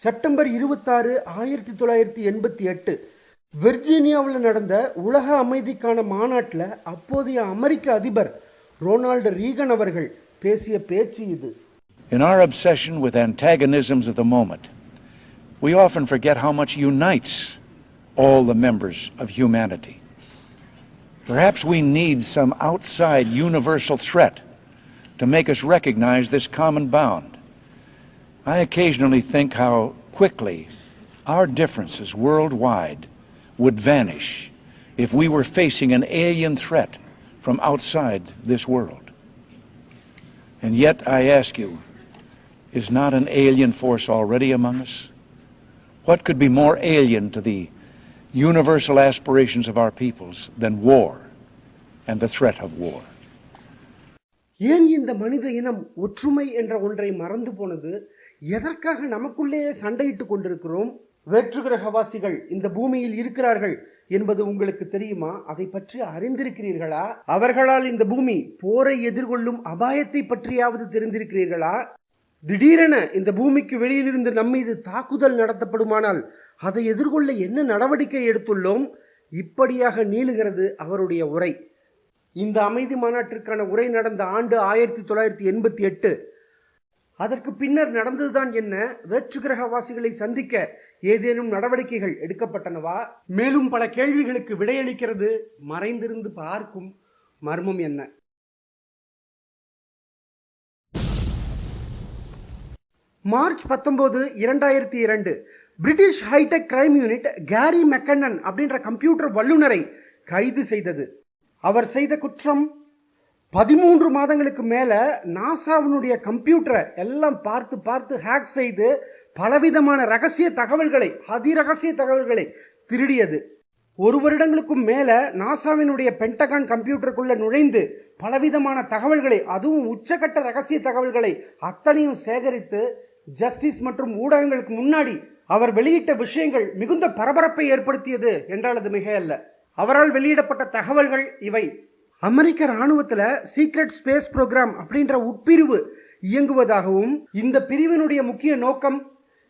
September இருபத்தாறு ஆயிரத்தி தொள்ளாயிரத்தி எண்பத்தி எட்டு வெர்ஜீனியாவில் நடந்த உலக அமைதிக்கான மாநாட்டில் அப்போதைய அமெரிக்க அதிபர் ரொனால்டு ரீகன் அவர்கள் பேசிய பேச்சு இது In our obsession with antagonisms of the moment, we often forget how much unites all the members of humanity. Perhaps we need some outside universal threat to make us recognize this common bound. I occasionally think how quickly our differences worldwide would vanish if we were facing an alien threat from outside this world. And yet, I ask you, is not an alien force already among us? What could be more alien to the universal aspirations of our peoples than war and the threat of war? ஏன் இந்த மனித இனம் ஒற்றுமை என்ற ஒன்றை மறந்து போனது எதற்காக நமக்குள்ளேயே சண்டையிட்டு கொண்டிருக்கிறோம்? வேற்று கிரகவாசிகள் இந்த பூமியில் இருக்கிறார்கள் என்பது உங்களுக்கு தெரியுமா? அதை பற்றி அறிந்திருக்கிறீர்களா? அவர்களால் இந்த பூமி போரை எதிர்கொள்ளும் அபாயத்தை பற்றியாவது தெரிந்திருக்கிறீர்களா? திடீரென இந்த பூமிக்கு வெளியிலிருந்து நம்மீது தாக்குதல் நடத்தப்படுமானால் அதை எதிர்கொள்ள என்ன நடவடிக்கை எடுத்துள்ளோம்? இப்படியாக நீளுகிறது அவருடைய உரை. இந்த அமைதி மாநாட்டிற்கான உரை நடந்த ஆண்டு ஆயிரத்தி தொள்ளாயிரத்தி எண்பத்தி எட்டு அதற்கு பின்னர் நடந்ததுதான் என்ன? வேற்று கிரகவாசிகளை சந்திக்க ஏதேனும் நடவடிக்கைகள் எடுக்கப்பட்டனவா? மேலும் பல கேள்விகளுக்கு விடையளிக்கிறது. மறைந்திருந்து பார்க்கும் மர்மம் என்ன? மார்ச் பத்தொன்பது இரண்டாயிரத்தி இரண்டு. British hi-tech crime unit Gary McKinnon அப்படின்ற கம்ப்யூட்டர் வல்லுநரை கைது செய்தது. அவர் செய்த குற்றம் பதிமூன்று மாதங்களுக்கு மேலே நாசாவினுடைய கம்ப்யூட்டரை எல்லாம் பார்த்து பார்த்து ஹேக் செய்து பலவிதமான ரகசிய தகவல்களை அதிரகசிய தகவல்களை திருடியது. ஒரு வருடங்களுக்கும் மேலே நாசாவினுடைய பென்டகான் கம்ப்யூட்டருக்குள்ளே நுழைந்து பலவிதமான தகவல்களை அதுவும் உச்சகட்ட ரகசிய தகவல்களை அத்தனையும் சேகரித்து ஜஸ்டிஸ் மற்றும் ஊடகங்களுக்கு முன்னாடி அவர் வெளியிட்ட விஷயங்கள் மிகுந்த பரபரப்பை ஏற்படுத்தியது என்றால் அது மிக அல்ல அவரால் வெளியிடப்பட்ட தகவல்கள் இவை. அமெரிக்க ராணுவத்தில் சீக்ரெட் ஸ்பேஸ் ப்ரோக்ராம் அப்படின்ற உட்பிரிவு இயங்குவதாகவும் இந்த பிரிவினுடைய முக்கிய நோக்கம்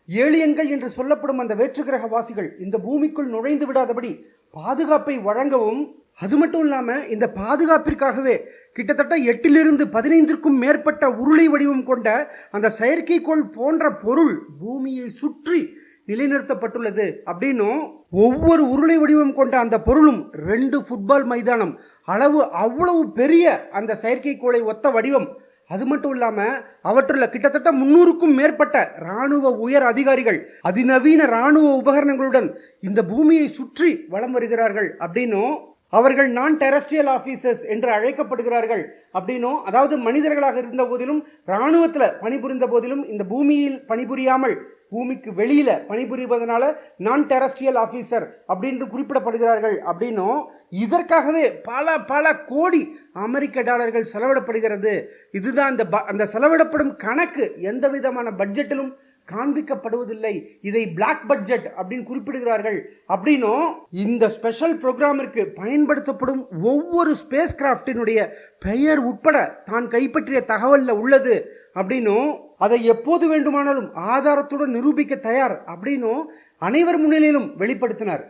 ஏலியன்கள் என்று சொல்லப்படும் அந்த வேற்றுக்கிரகவாசிகள் இந்த பூமிக்குள் நுழைந்து விடாதபடி பாதுகாப்பை வழங்கவும் அது மட்டும் இல்லாமல் இந்த பாதுகாப்பிற்காகவே கிட்டத்தட்ட எட்டிலிருந்து பதினைந்திற்கும் மேற்பட்ட உருளை வடிவம் கொண்ட அந்த செயற்கைக்கோள் போன்ற பொருள் பூமியை சுற்றி நிலைநிறுத்தப்பட்டுள்ளது அப்படின்னும் ஒவ்வொரு உருளை வடிவம் கொண்ட அந்த பொருளும் ரெண்டு ஃபுட்பால் மைதானம். அளவு அவ்வளவு பெரிய அந்த செயற்கைக்கோளை ஒத்த வடிவம். அது மட்டும் இல்லாம அவற்றுள்ள கிட்டத்தட்ட முன்னூறுக்கும் மேற்பட்ட ராணுவ உயர் அதிகாரிகள் அதிநவீன ராணுவ உபகரணங்களுடன் இந்த பூமியை சுற்றி வலம் வருகிறார்கள் அப்படின்னும் அவர்கள் நான் டெரஸ்ட்ரியல் ஆஃபீஸர்ஸ் என்று அழைக்கப்படுகிறார்கள். அப்படின்னும் அதாவது மனிதர்களாக இருந்த போதிலும் ராணுவத்தில் பணிபுரிந்த போதிலும் இந்த பூமியில் பணிபுரியாமல் பூமிக்கு வெளியில பணிபுரிவதனால நான் டெரஸ்ட்ரியல் ஆஃபீஸர் அப்படின்னு குறிப்பிடப்படுகிறார்கள். அப்படின்னும் இதற்காகவே பல பல கோடி அமெரிக்க டாலர்கள் செலவிடப்படுகிறது. இதுதான் அந்த ப- அந்த செலவிடப்படும் கணக்கு. எந்த விதமான பட்ஜெட்டிலும் காண்பிக்கப்படுவதில்லை. இதை பிளாக் பட்ஜெட் அப்படின்னு குறிப்பிடுகிறார்கள். அப்படின்னும் இந்த ஸ்பெஷல் ப்ரோக்ராமிற்கு பயன்படுத்தப்படும் ஒவ்வொரு ஸ்பேஸ் கிராஃப்டினுடைய பெயர் உட்பட தான் கைப்பற்றிய தகவலில் உள்ளது. அப்படின்னும் அதை எப்போது வேண்டுமானாலும் ஆதாரத்துடன் நிரூபிக்க தயார் அப்படின்னும் அனைவர் முன்னிலையிலும் வெளிப்படுத்தினார்.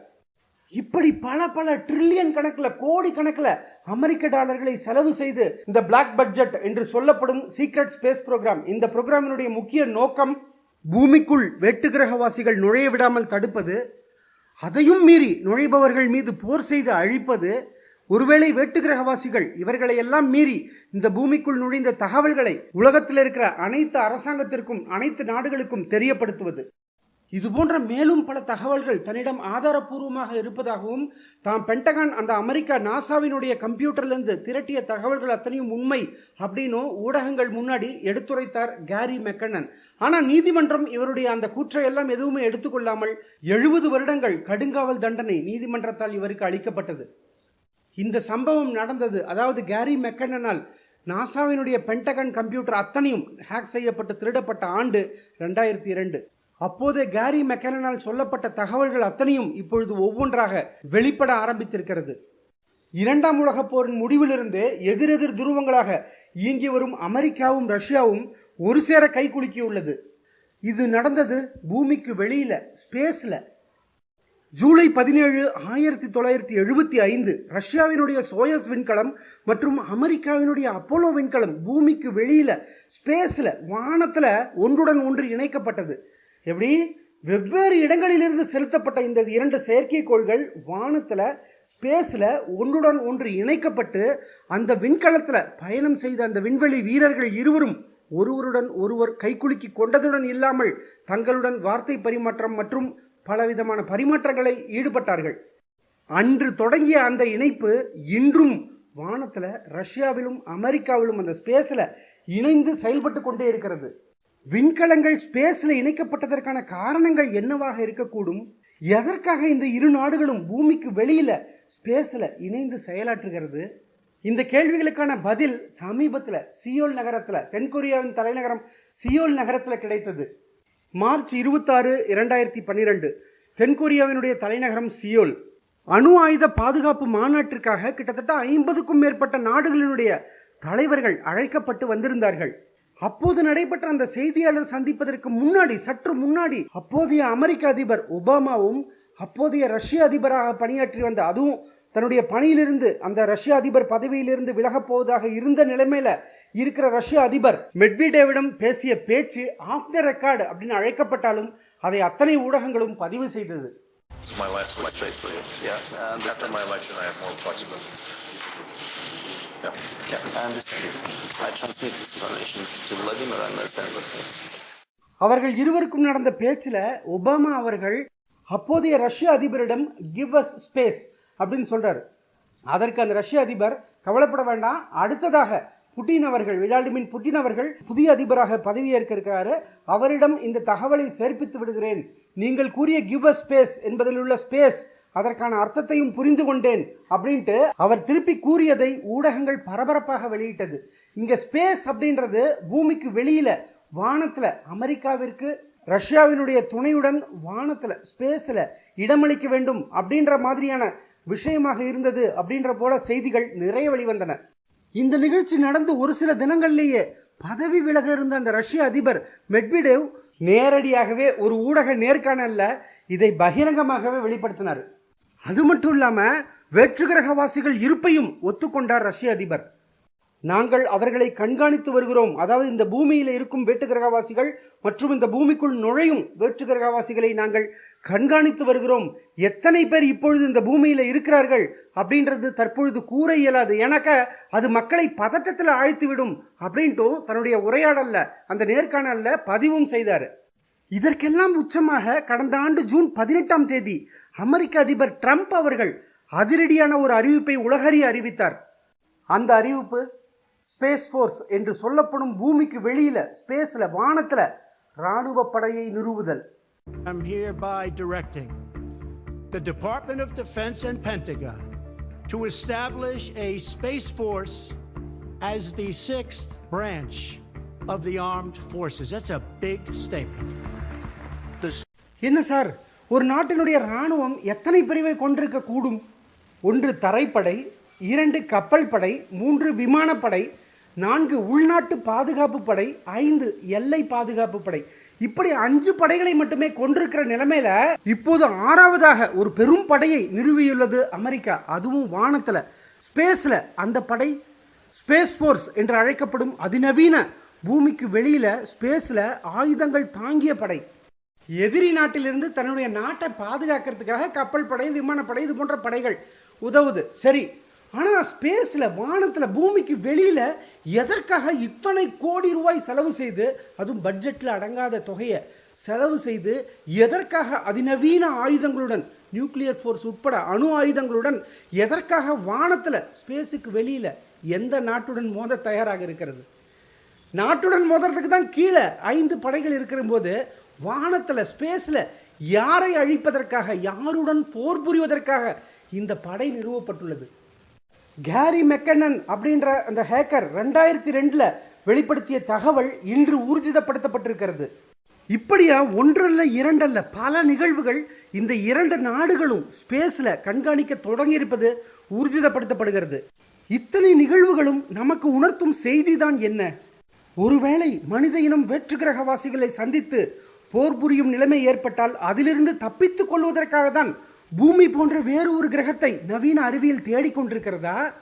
இப்படி பல பல ட்ரில்லியன் கணக்கில் கோடி கணக்கில் அமெரிக்க டாலர்களை செலவு செய்து இந்த பிளாக் பட்ஜெட் என்று சொல்லப்படும் சீக்ரெட் ஸ்பேஸ் ப்ரோக்ராம் இந்த ப்ரோக்ராமினுடைய முக்கிய நோக்கம் பூமிக்குள் வேற்றுக்கிரகவாசிகள் நுழைய விடாமல் தடுப்பது அதையும் மீறி நுழைபவர்கள் மீது போர் செய்து அழிப்பது ஒருவேளை வேட்டுக்கிரகவாசிகள் இவர்களை எல்லாம் மீறி இந்த பூமிக்குள் நுழைந்த தகவல்களை உலகத்தில் இருக்கிற அனைத்து அரசாங்கத்திற்கும் அனைத்து நாடுகளுக்கும் தெரியப்படுத்துவது. இது போன்ற மேலும் பல தகவல்கள் தன்னிடம் ஆதாரப்பூர்வமாக இருப்பதாகவும் தாம் பென்டகான் அந்த அமெரிக்கா நாசாவினுடைய கம்ப்யூட்டர்லேருந்து திரட்டிய தகவல்கள் அத்தனையும் உண்மை அப்படின்னும் ஊடகங்கள் முன்னாடி எடுத்துரைத்தார் கேரி மெக்கனன் ஆனால் நீதிமன்றம் இவருடைய அந்த கூற்றையெல்லாம் எதுவுமே எடுத்துக்கொள்ளாமல் எழுபது வருடங்கள் கடுங்காவல் தண்டனை நீதிமன்றத்தால் இவருக்கு அளிக்கப்பட்டது. இந்த சம்பவம் நடந்தது. அதாவது கேரி மெக்கனனால் நாசாவினுடைய பென்டகன் கம்ப்யூட்டர் அத்தனையும் ஹேக் செய்யப்பட்டு திருடப்பட்ட ஆண்டு ரெண்டாயிரத்தி இரண்டு. அப்போதே கேரி மெக்கனனால் சொல்லப்பட்ட தகவல்கள் அத்தனையும் இப்பொழுது ஒவ்வொன்றாக வெளிப்பட ஆரம்பித்திருக்கிறது. இரண்டாம் உலகப் போரின் முடிவிலிருந்தே எதிரெதிர் துருவங்களாக இயங்கி வரும் அமெரிக்காவும் ரஷ்யாவும் ஒரு சேர கைகுலுக்கியுள்ளது இது நடந்தது பூமிக்கு வெளியில ஸ்பேஸில் ஜூலை பதினேழு ஆயிரத்தி தொள்ளாயிரத்தி எழுபத்தி ஐந்து ரஷ்யாவினுடைய சோயஸ் விண்கலம் மற்றும் அமெரிக்காவினுடைய அப்போலோ விண்கலம் பூமிக்கு வெளியில ஸ்பேஸில் வானத்தில் ஒன்றுடன் ஒன்று இணைக்கப்பட்டது. எப்படி? வெவ்வேறு இடங்களிலிருந்து செலுத்தப்பட்ட இந்த இரண்டு செயற்கைக்கோள்கள் வானத்தில் ஸ்பேஸில் ஒன்றுடன் ஒன்று இணைக்கப்பட்டு அந்த விண்கலத்தில் பயணம் செய்த அந்த விண்வெளி வீரர்கள் இருவரும் ஒருவருடன் ஒருவர் கைக்குலுக்கி கொண்டதுடன் இல்லாமல் தங்களுடன் வார்த்தை பரிமாற்றம் மற்றும் பலவிதமான பரிமாற்றங்களை ஈடுபட்டார்கள். அன்று தொடங்கிய அந்த இணைப்பு இன்றும் வானத்தில் ரஷ்யாவிலும் அமெரிக்காவிலும் அந்த ஸ்பேஸில் இணைந்து செயல்பட்டு கொண்டே இருக்கிறது. விண்கலங்கள் ஸ்பேஸில் இணைக்கப்பட்டதற்கான காரணங்கள் என்னவாக இருக்கக்கூடும்? எதற்காக இந்த இரு நாடுகளும் பூமிக்கு வெளியில் ஸ்பேஸில் இணைந்து செயலாற்றுகிறது? இந்த கேள்விகளுக்கான பதில் சமீபத்தில் சியோல் நகரத்தில் தென்கொரியாவின் தலைநகரம் சியோல் நகரத்தில் கிடைத்தது. மார்ச் இருபத்தாறு இரண்டாயிரத்தி பன்னிரெண்டு தென்கொரியாவினுடைய தலைநகரம் சியோல். அணு ஆயுத பாதுகாப்பு மாநாட்டிற்காக கிட்டத்தட்ட ஐம்பதுக்கும் மேற்பட்ட நாடுகளினுடைய தலைவர்கள் அழைக்கப்பட்டு வந்திருந்தார்கள். அப்போது நடைபெற்ற அந்த செய்தியாளர் சந்திப்பதற்கு முன்னாடி சற்று முன்னாடி அப்போதைய அமெரிக்க அதிபர் ஒபாமாவும் அப்போதைய ரஷ்ய அதிபராக பணியாற்றி வந்த அதுவும் தன்னுடைய பணியிலிருந்து அந்த ரஷ்ய அதிபர் பதவியிலிருந்து விலகப் போவதாக இருந்த நிலைமையில இருக்கிற ரஷ்ய அதிபர் மெட்விடேவிடம் பேசிய பேச்சு ஆஃப் த ரெக்கார்டு அப்படின்னு அழைக்கப்பட்டாலும் அதை அத்தனை ஊடகங்களும் பதிவு செய்தது It's my last election for you. Yeah, I understand. After my election, I have more flexibility. Yeah. Yeah, I understand. I transmit this information to Vladimir and understand what he அவர்கள் இருவருக்கும் நடந்த பேச்சில் ஒபாமா அவர்கள் அப்போதைய ரஷ்ய அதிபரிடம் give us space அப்படின்னு சொல்கிறார் அதற்கு அந்த ரஷ்ய அதிபர் கவலைப்பட வேண்டாம். அடுத்ததாக புட்டின் அவர்கள் விளாடிமின் புட்டின் அவர்கள் புதிய அதிபராக பதவியேற்க இருக்கிறாரு. அவரிடம் இந்த தகவலை சேர்ப்பித்து விடுகிறேன். நீங்கள் கூறிய கிவ் அ ஸ்பேஸ் என்பதில் உள்ள ஸ்பேஸ் அதற்கான அர்த்தத்தையும் புரிந்து கொண்டேன் அப்படின்ட்டு அவர் திருப்பி கூறியதை ஊடகங்கள் பரபரப்பாக வெளியிட்டது. இங்க ஸ்பேஸ் அப்படின்றது பூமிக்கு வெளியில வானத்துல அமெரிக்காவிற்கு ரஷ்யாவினுடைய துணையுடன் வானத்துல ஸ்பேஸ்ல இடமளிக்க வேண்டும் அப்படின்ற மாதிரியான விஷயமாக இருந்தது அப்படின்ற போல செய்திகள் நிறைய வெளிவந்தன. இந்த நிகழ்ச்சி நடந்து ஒரு சில தினங்கள்லேயே பதவி விலக இருந்த அந்த ரஷ்ய அதிபர் மெட்விடேவ் நேரடியாகவே ஒரு ஊடக நேர்காணல்ல இதை பகிரங்கமாகவே வெளிப்படுத்தினார். அது மட்டும் இல்லாம வேற்றுகிரகவாசிகள் இருப்பையும் ஒத்துக்கொண்டார் ரஷ்ய அதிபர். நாங்கள் அவர்களை கண்காணித்து வருகிறோம். அதாவது இந்த பூமியில் இருக்கும் வேற்றுகிரகவாசிகள் மற்றும் இந்த பூமிக்குள் நுழையும் வேற்றுகிரகவாசிகளை நாங்கள் கண்காணித்து வருகிறோம். எத்தனை பேர் இப்பொழுது இந்த பூமியில் இருக்கிறார்கள் அப்படின்றது தற்பொழுது கூற இயலாது. எனக்க அது மக்களை பதட்டத்தில் அழைத்துவிடும் அப்படின்ட்டு தன்னுடைய உரையாடல்ல அந்த நேர்காணல்ல பதிவும் செய்தார். இதற்கெல்லாம் உச்சமாக கடந்த ஆண்டு ஜூன் பதினெட்டாம் தேதி அமெரிக்க அதிபர் ட்ரம்ப் அவர்கள் அதிரடியான ஒரு அறிவிப்பை உலகறிய அறிவித்தார். அந்த அறிவிப்பு ஸ்பேஸ் ஃபோர்ஸ் என்று சொல்லப்படும் பூமிக்கு வெளியில ஸ்பேஸ்ல வானத்துல ராணுவ படையை நிறுவுதல். I'm hereby directing the Department of Defense and Pentagon to establish a Space Force as the sixth branch of the armed forces. That's a big statement. என்ன சார் ஒரு நாட்டினுடைய ராணுவம் எத்தனை பிரிவை கொண்டிருக்க கூடும் ஒன்று தரைப்படை இரண்டு கப்பல் படை மூன்று விமானப்படை நான்கு உள்நாட்டு பாதுகாப்பு படை ஐந்து எல்லை பாதுகாப்பு படை இப்படி அஞ்சு படைகளை மட்டுமே கொண்டிருக்கிற நிலைமையில இப்போது ஆறாவதாக ஒரு பெரும் படையை நிறுவியுள்ளது அமெரிக்கா. அதுவும் வானத்துல ஸ்பேஸ்ல. அந்த படை ஸ்பேஸ் ஃபோர்ஸ் என்று அழைக்கப்படும் அதிநவீன பூமிக்கு வெளியில ஸ்பேஸ்ல ஆயுதங்கள் தாங்கிய படை. எதிரி நாட்டிலிருந்து தன்னுடைய நாட்டை பாதுகாக்கிறதுக்காக கப்பல் படை விமானப்படை இது போன்ற படைகள் உதவுது. சரி ஆனால் ஸ்பேஸில் வானத்தில் பூமிக்கு வெளியில் எதற்காக இத்தனை கோடி ரூபாய் செலவு செய்து அதுவும் பட்ஜெட்டில் அடங்காத தொகையை செலவு செய்து எதற்காக அதிநவீன ஆயுதங்களுடன் நியூக்ளியர் ஃபோர்ஸ் உட்பட அணு ஆயுதங்களுடன் எதற்காக வானத்தில் ஸ்பேஸுக்கு வெளியில் எந்த நாட்டுடன் மோத தயாராக இருக்கிறது? நாட்டுடன் மோதுறதுக்கு தான் கீழே ஐந்து படைகள் இருக்கிற போது ஸ்பேஸில் யாரை அழிப்பதற்காக யாருடன் போர் புரிவதற்காக இந்த படை நிறுவப்பட்டுள்ளது? கேரி மெக்கனன் அப்படின்ற அந்த ஹேக்கர் ரெண்டாயிரத்தி ரெண்டுல வெளிப்படுத்திய தகவல் இன்று ஊர்ஜிதப்படுத்தப்பட்டிருக்கிறது. இப்படியா ஒன்றல்ல இரண்டல்ல பல நிகழ்வுகள் இந்த இரண்டு நாடுகளும் ஸ்பேஸ்ல கண்காணிக்க தொடங்கியிருப்பது ஊர்ஜிதப்படுத்தப்படுகிறது. இத்தனை நிகழ்வுகளும் நமக்கு உணர்த்தும் செய்திதான் என்ன? ஒருவேளை மனித இனம் வேற்று கிரகவாசிகளை சந்தித்து போர் புரியும் நிலைமை ஏற்பட்டால் அதிலிருந்து தப்பித்துக் கொள்வதற்காக தான் பூமி போன்ற வேறு ஒரு கிரகத்தை நவீன அறிவியல் தேடிக்கொண்டிருக்கிறதா?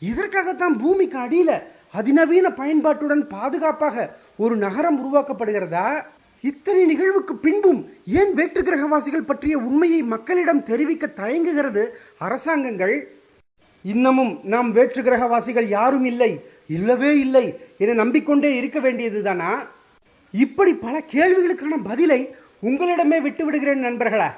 இதற்காகத்தான் பூமிக்கு அடியில அதிநவீன பயன்பாட்டுடன் பாதுகாப்பாக ஒரு நகரம் உருவாக்கப்படுகிறதா? இத்தனை நிகழ்வுக்கு பின்பும் ஏன் வேற்று கிரகவாசிகள் பற்றிய உண்மையை மக்களிடம் தெரிவிக்க தயங்குகிறது அரசாங்கங்கள்? இன்னமும் நாம் வேற்று கிரகவாசிகள் யாரும் இல்லை இல்லவே இல்லை என நம்பிக்கொண்டே இருக்க வேண்டியதுதானா? இப்படி பல கேள்விகளுக்கான பதிலை உங்களிடமே விட்டு விடுகிறேன் நண்பர்களா.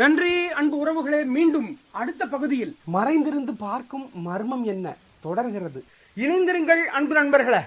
நன்றி அன்பு உறவுகளே மீண்டும் அடுத்த பகுதியில் மறைந்திருந்து பார்க்கும் மர்மம் என்ன தொடர்கிறது. இணைந்திருங்கள் அன்பு நண்பர்களே.